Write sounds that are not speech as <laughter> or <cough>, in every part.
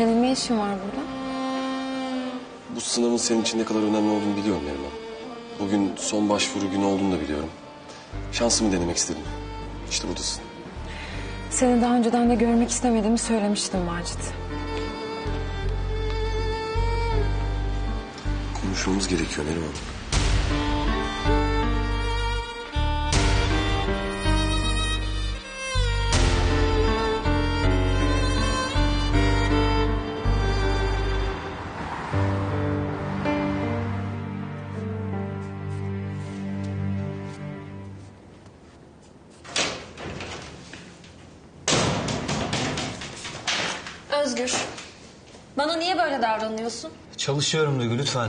Senin ne işin var burada? Bu sınavın senin için ne kadar önemli olduğunu biliyorum Neriman. Bugün son başvuru günü olduğunu da biliyorum. Şansımı denemek istedim. İşte buradasın. Seni daha önceden de görmek istemediğimi söylemiştim Macit. Konuşmamız gerekiyor Neriman. Özgür. Bana niye böyle davranıyorsun? Çalışıyorum Duygu lütfen.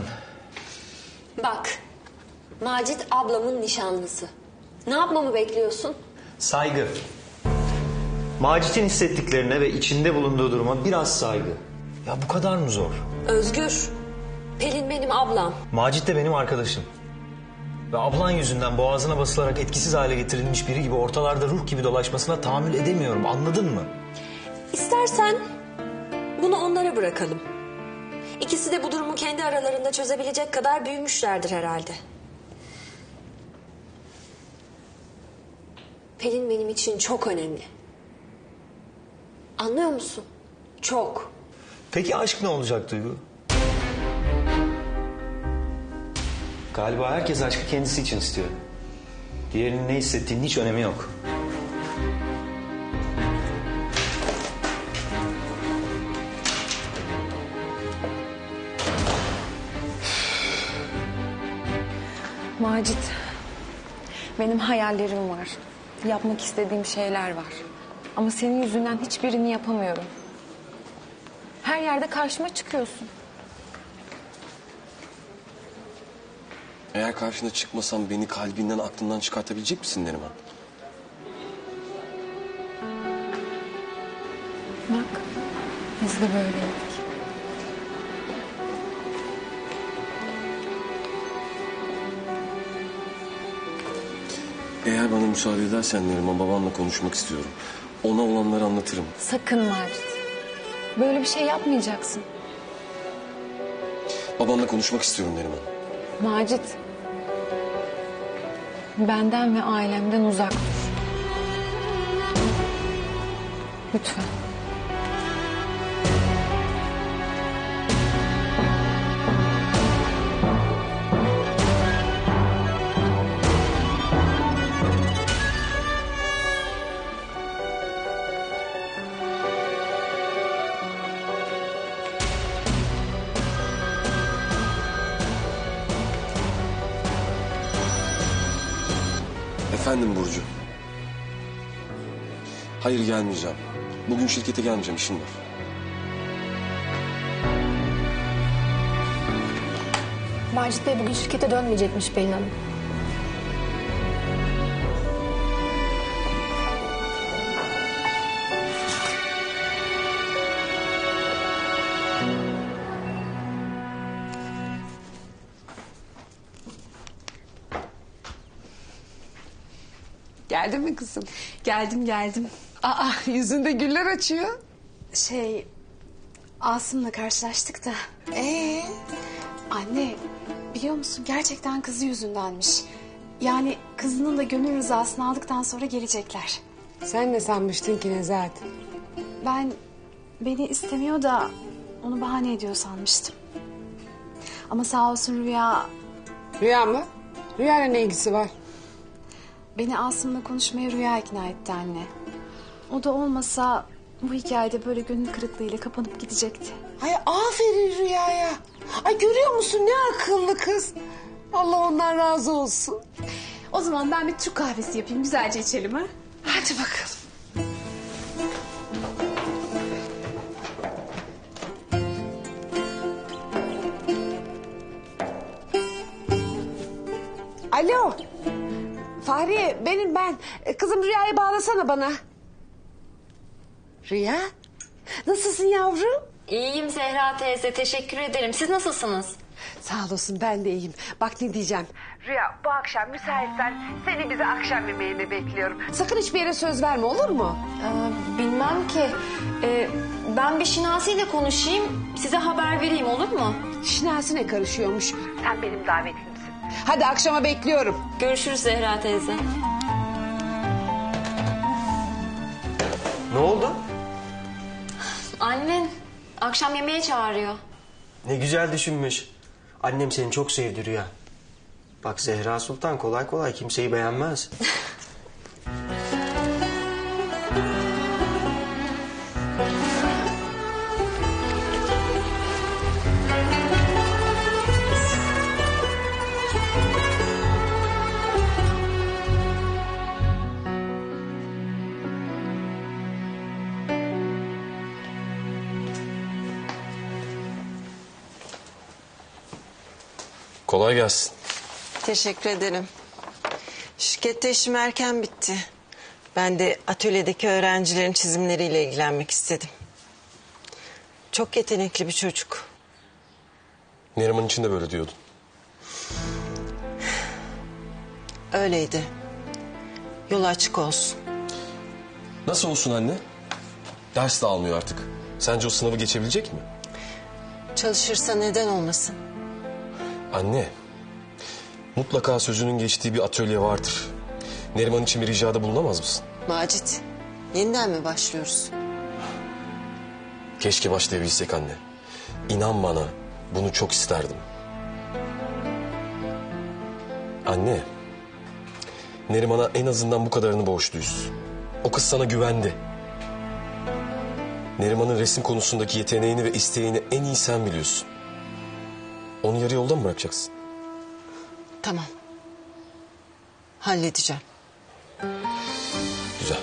Bak. Macit ablamın nişanlısı. Ne yapmamı bekliyorsun? Saygı. Macit'in hissettiklerine ve içinde bulunduğu duruma biraz saygı. Ya bu kadar mı zor? Özgür. Pelin benim ablam. Macit de benim arkadaşım. Ve ablan yüzünden boğazına basılarak etkisiz hale getirilmiş biri gibi ortalarda ruh gibi dolaşmasına tahammül edemiyorum anladın mı? İstersen bunu onlara bırakalım. İkisi de bu durumu kendi aralarında çözebilecek kadar büyümüşlerdir herhalde. Pelin benim için çok önemli. Anlıyor musun? Çok. Peki aşk ne olacak Duygu? Galiba herkes aşkı kendisi için istiyor. Diğerinin ne hissettiğinin hiç önemi yok. Macit, benim hayallerim var. Yapmak istediğim şeyler var. Ama senin yüzünden hiçbirini yapamıyorum. Her yerde karşıma çıkıyorsun. Eğer karşına çıkmasam beni kalbinden aklından çıkartabilecek misin Neriman? Bak, biz de böyleydik. Eğer bana müsaade edersen Neriman babamla konuşmak istiyorum. Ona olanları anlatırım. Sakın Macit. Böyle bir şey yapmayacaksın. Babamla konuşmak istiyorum Neriman. Macit. Benden ve ailemden uzak dur. Lütfen. Efendim Burcu. Hayır gelmeyeceğim. Bugün şirkete gelmeyeceğim işim var. Macit Bey bugün şirkete dönmeyecekmiş Pelin Hanım. Geldin mi kızım? Geldim geldim. Aa yüzünde güller açıyor. Şey Asım'la karşılaştık da. Ee, Anne biliyor musun gerçekten kızı yüzündenmiş. Yani kızının da gönül rızasını aldıktan sonra gelecekler. sen ne sanmıştın ki Nezahat? Ben beni istemiyor da onu bahane ediyor sanmıştım. Ama sağ olsun Rüya Rüya mı? Rüyayla ne ilgisi var? Beni Asım'la konuşmaya Rüya ikna etti anne. O da olmasa bu hikayede böyle gönül kırıklığıyla kapanıp gidecekti. Ay aferin Rüya'ya. Ay görüyor musun ne akıllı kız. Allah ondan razı olsun. O zaman ben bir Türk kahvesi yapayım güzelce içelim ha. Hadi bakalım. Alo. Fahri benim ben. E, Kızım Rüya'yı bağlasana bana. Rüya. Nasılsın yavrum? İyiyim Zehra teyze teşekkür ederim. Siz nasılsınız? Sağ olasın ben de iyiyim. Bak ne diyeceğim. Rüya bu akşam müsaitsen seni bize akşam yemeğine bekliyorum. Sakın hiçbir yere söz verme olur mu? bilmem ki. Ee, Ben bir Şinasi ile konuşayım. Size haber vereyim olur mu? Şinasine karışıyormuş. Sen benim davetlimsin. Hadi akşama bekliyorum. Görüşürüz Zehra teyze. Ne oldu? Annen akşam yemeğe çağırıyor. Ne güzel düşünmüş. Annem seni çok sevdi Rüya. Bak Zehra Sultan kolay kolay kimseyi beğenmez. <laughs> Kolay gelsin. Teşekkür ederim. Şirkette işim erken bitti. Ben de atölyedeki öğrencilerin çizimleriyle ilgilenmek istedim. Çok yetenekli bir çocuk. Neriman için de böyle diyordun. Öyleydi. Yolu açık olsun. Nasıl olsun anne? Ders de almıyor artık. Sence o sınavı geçebilecek mi? Çalışırsa neden olmasın? Anne, mutlaka sözünün geçtiği bir atölye vardır. Neriman için bir ricada bulunamaz mısın? Macit, yeniden mi başlıyoruz? Keşke başlayabilsek anne. İnan bana, bunu çok isterdim. Anne, Neriman'a en azından bu kadarını borçluyuz. O kız sana güvendi. Neriman'ın resim konusundaki yeteneğini ve isteğini en iyi sen biliyorsun. Onu yarı yolda mı bırakacaksın? Tamam. Halledeceğim. Güzel.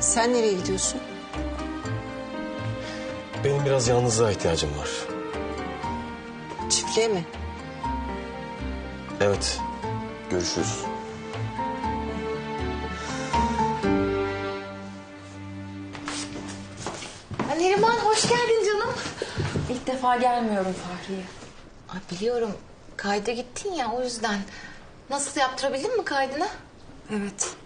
Sen nereye gidiyorsun? Benim biraz yalnızlığa ihtiyacım var. Çiftliğe mi? Evet, görüşürüz. Defa gelmiyorum Fahriye. Ay biliyorum. Kayda gittin ya o yüzden. Nasıl yaptırabildin mi kaydını? Evet.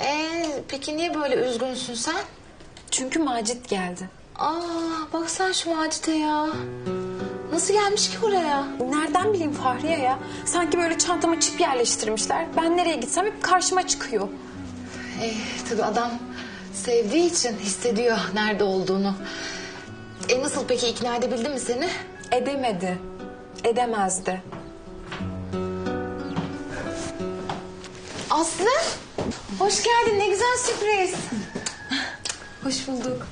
Ee, peki niye böyle üzgünsün sen? Çünkü Macit geldi. Aa, bak sen şu Macit'e ya. Nasıl gelmiş ki buraya? Nereden bileyim Fahriye ya? Sanki böyle çantama çip yerleştirmişler. Ben nereye gitsem hep karşıma çıkıyor. Ee, tabii adam sevdiği için hissediyor nerede olduğunu. E nasıl peki ikna edebildi mi seni? Edemedi. Edemezdi. Aslı, hoş geldin. Ne güzel sürpriz. Hoş bulduk.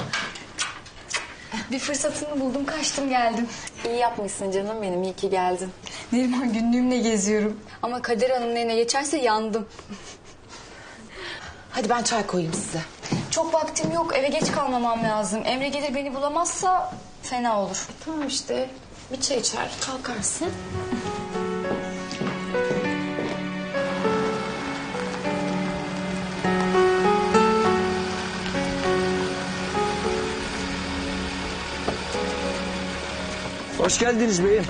Bir fırsatını buldum kaçtım geldim. İyi yapmışsın canım benim. iyi ki geldin. Neriman günlüğümle geziyorum. Ama Kader Hanım'ın eline geçerse yandım. Hadi ben çay koyayım size. Çok vaktim yok eve geç kalmamam lazım. Emre gelir beni bulamazsa fena olur. Tamam işte. Bir çay içer kalkarsın. Hoş geldiniz beyim.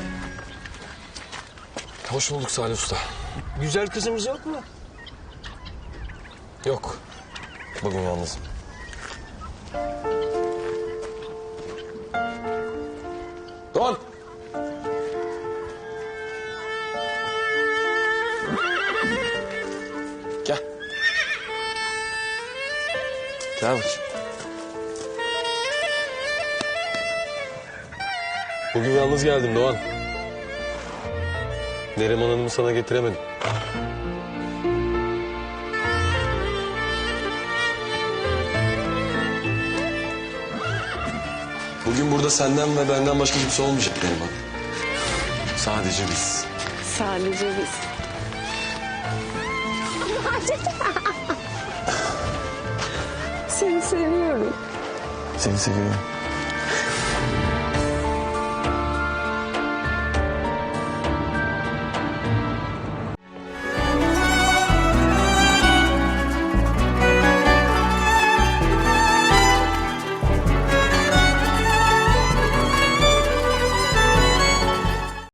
Hoş bulduk Salih Usta. Güzel kızımız yok mu? Yok, bugün yalnızım. Doğan! Gel. Gel bakayım. Bugün yalnız geldim Doğan. Neriman Hanım'ı sana getiremedim. Bugün burada senden ve benden başka kimse olmayacak Neriman. Sadece biz. Sadece biz. <laughs> Seni seviyorum.